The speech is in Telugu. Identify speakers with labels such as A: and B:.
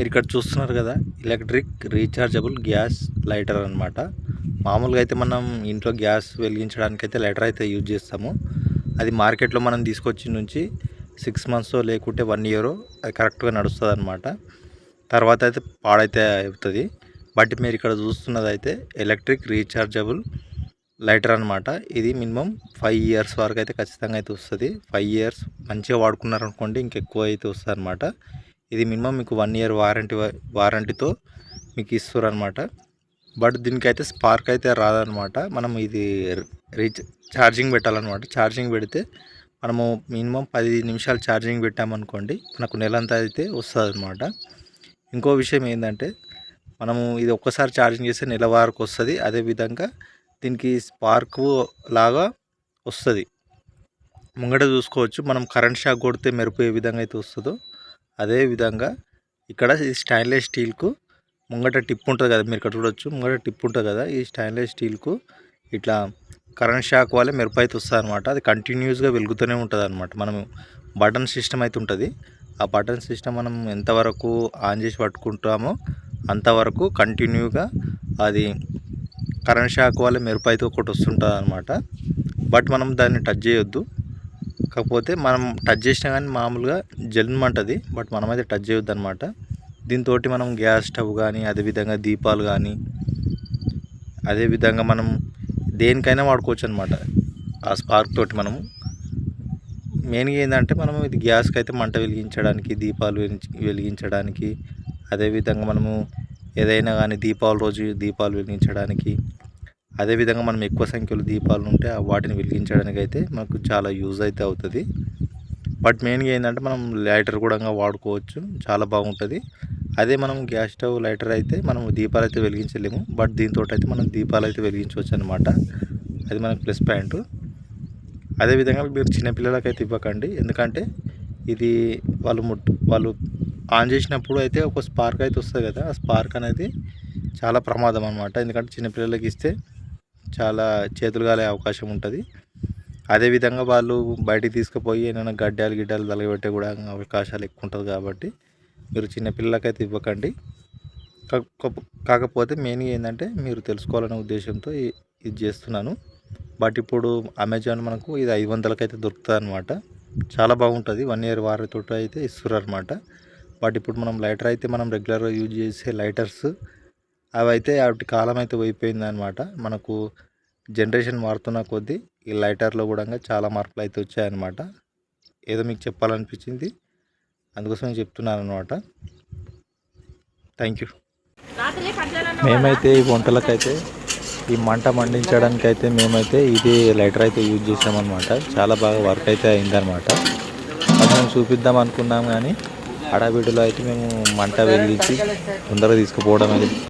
A: మీరు ఇక్కడ చూస్తున్నారు కదా ఎలక్ట్రిక్ రీఛార్జబుల్ గ్యాస్ లైటర్ అనమాట మామూలుగా అయితే మనం ఇంట్లో గ్యాస్ వెలిగించడానికి అయితే లైటర్ అయితే యూజ్ చేస్తాము. అది మార్కెట్లో మనం తీసుకొచ్చి నుంచి సిక్స్ మంత్స్ లేకుంటే వన్ ఇయర్ అది కరెక్ట్గా నడుస్తుంది అనమాట తర్వాత అయితే పాడైతే అవుతుంది. బట్ మీరు ఇక్కడ చూస్తున్నది అయితే ఎలక్ట్రిక్ రీఛార్జబుల్ లైటర్ అనమాట ఇది మినిమం ఫైవ్ ఇయర్స్ వరకు అయితే ఖచ్చితంగా అయితే వస్తుంది. ఫైవ్ ఇయర్స్ మంచిగా వాడుకున్నారనుకోండి ఇంకెక్కువ అయితే వస్తుంది అనమాట ఇది మినిమం మీకు వన్ ఇయర్ వారంటీ వారంటీతో మీకు ఇస్తారు అనమాట బట్ దీనికైతే స్పార్క్ అయితే రాదనమాట మనం ఇది రీచ్ ఛార్జింగ్ పెట్టాలన్నమాట. ఛార్జింగ్ పెడితే మనము మినిమం పది నిమిషాలు ఛార్జింగ్ పెట్టామనుకోండి మనకు నెలంతా అయితే వస్తుంది అనమాట ఇంకో విషయం ఏంటంటే మనము ఇది ఒక్కసారి ఛార్జింగ్ చేస్తే నెల వరకు వస్తుంది. అదేవిధంగా దీనికి స్పార్క్ లాగా వస్తుంది. ముంగట చూసుకోవచ్చు. మనం కరెంట్ షాక్ కొడితే మెరుపు ఏ విధంగా అయితే వస్తుందో అదే విధంగా ఇక్కడ ఈ స్టైన్లెస్ స్టీల్కు ముంగట టిప్ ఉంటుంది కదా మీరు ఇక్కడ చూడొచ్చు. ముంగట టిప్ ఉంటుంది కదా ఈ స్టైన్లెస్ స్టీల్కు ఇట్లా కరెంట్ షాక్ వల్ల మెరుపు వస్తుంది అనమాట అది కంటిన్యూస్గా వెలుగుతూనే ఉంటుంది అనమాట మనం బటన్ సిస్టమ్ అయితే ఉంటుంది. ఆ బటన్ సిస్టమ్ మనం ఎంతవరకు ఆన్ చేసి పట్టుకుంటామో అంతవరకు కంటిన్యూగా అది కరెంట్ షాక్ వల్ల మెరుపు అయితే ఒకటి వస్తుంటుంది అనమాట బట్ మనం దాన్ని టచ్ చేయొద్దు. కాకపోతే మనం టచ్ చేసినా కానీ మామూలుగా జల్మంటుంది బట్ మనమైతే టచ్ చేయొద్దు అనమాట దీంతో మనం గ్యాస్ స్టవ్ కానీ అదేవిధంగా దీపాలు కానీ అదేవిధంగా మనం దేనికైనా వాడుకోవచ్చు అనమాట ఆ స్పార్క్ తోటి మనము మెయిన్గా ఏంటంటే మనం ఇది గ్యాస్కి అయితే మంట వెలిగించడానికి దీపాలు వెలిగించడానికి అదేవిధంగా మనము ఏదైనా కానీ దీపావళి రోజు దీపాలు వెలిగించడానికి అదేవిధంగా మనం ఎక్కువ సంఖ్యలో దీపాలు ఉంటే వాటిని వెలిగించడానికి అయితే మనకు చాలా యూజ్ అయితే అవుతుంది. బట్ మెయిన్గా ఏంటంటే మనం లైటర్ కూడా వాడుకోవచ్చు. చాలా బాగుంటుంది. అదే మనం గ్యాస్ స్టవ్ లైటర్ అయితే మనం దీపాలు అయితే వెలిగించలేము. బట్ దీంతో అయితే మనం దీపాలు అయితే వెలిగించవచ్చు అనమాట అది మనకు ప్లస్ పాయింట్. అదేవిధంగా మీరు చిన్నపిల్లలకైతే ఇవ్వకండి. ఎందుకంటే ఇది వాళ్ళు ముట్టు వాళ్ళు ఆన్ చేసినప్పుడు అయితే ఒక స్పార్క్ అయితే వస్తుంది కదా. ఆ స్పార్క్ అనేది చాలా ప్రమాదం అనమాట. ఎందుకంటే చిన్నపిల్లలకి ఇస్తే చాలా చేతులు కాలే అవకాశం ఉంటుంది. అదేవిధంగా వాళ్ళు బయటికి తీసుకుపోయి ఏమైనా గడ్డాలు గిడ్డాలు తలగబెట్టే కూడా అవకాశాలు ఎక్కువ ఉంటుంది కాబట్టి మీరు చిన్నపిల్లలకైతే ఇవ్వకండి. కాకపోతే మెయిన్గా ఏంటంటే మీరు తెలుసుకోవాలనే ఉద్దేశంతో ఇది చేస్తున్నాను. బట్ ఇప్పుడు అమెజాన్ మనకు ఇది ఐదు వందలకైతే దొరుకుతుంది అనమాట చాలా బాగుంటుంది. వన్ ఇయర్ వారితో అయితే ఇస్తున్నారు అనమాట బట్ ఇప్పుడు మనం లైటర్ అయితే మనం రెగ్యులర్గా యూజ్ చేసే లైటర్స్ అవి అయితే వాటి కాలం అయితే అయిపోయింది అనమాట మనకు జనరేషన్ మారుతున్న కొద్దీ ఈ లైటర్లో కూడా చాలా మార్పులు అయితే వచ్చాయన్నమాట. ఏదో మీకు చెప్పాలనిపించింది అందుకోసం నేను చెప్తున్నాను అనమాట థ్యాంక్ యూ మేమైతే ఈ వంటలకైతే ఈ మంట మండించడానికి అయితే మేమైతే ఇది లైటర్ అయితే యూజ్ చేసామన్నమాట. చాలా బాగా వర్క్ అయితే అయిందనమాట అది మేము చూపిద్దాం అనుకున్నాం కానీ హడావిడిలో అయితే మేము మంట వెలిగించి తొందరగా తీసుకుపోవడం అనేది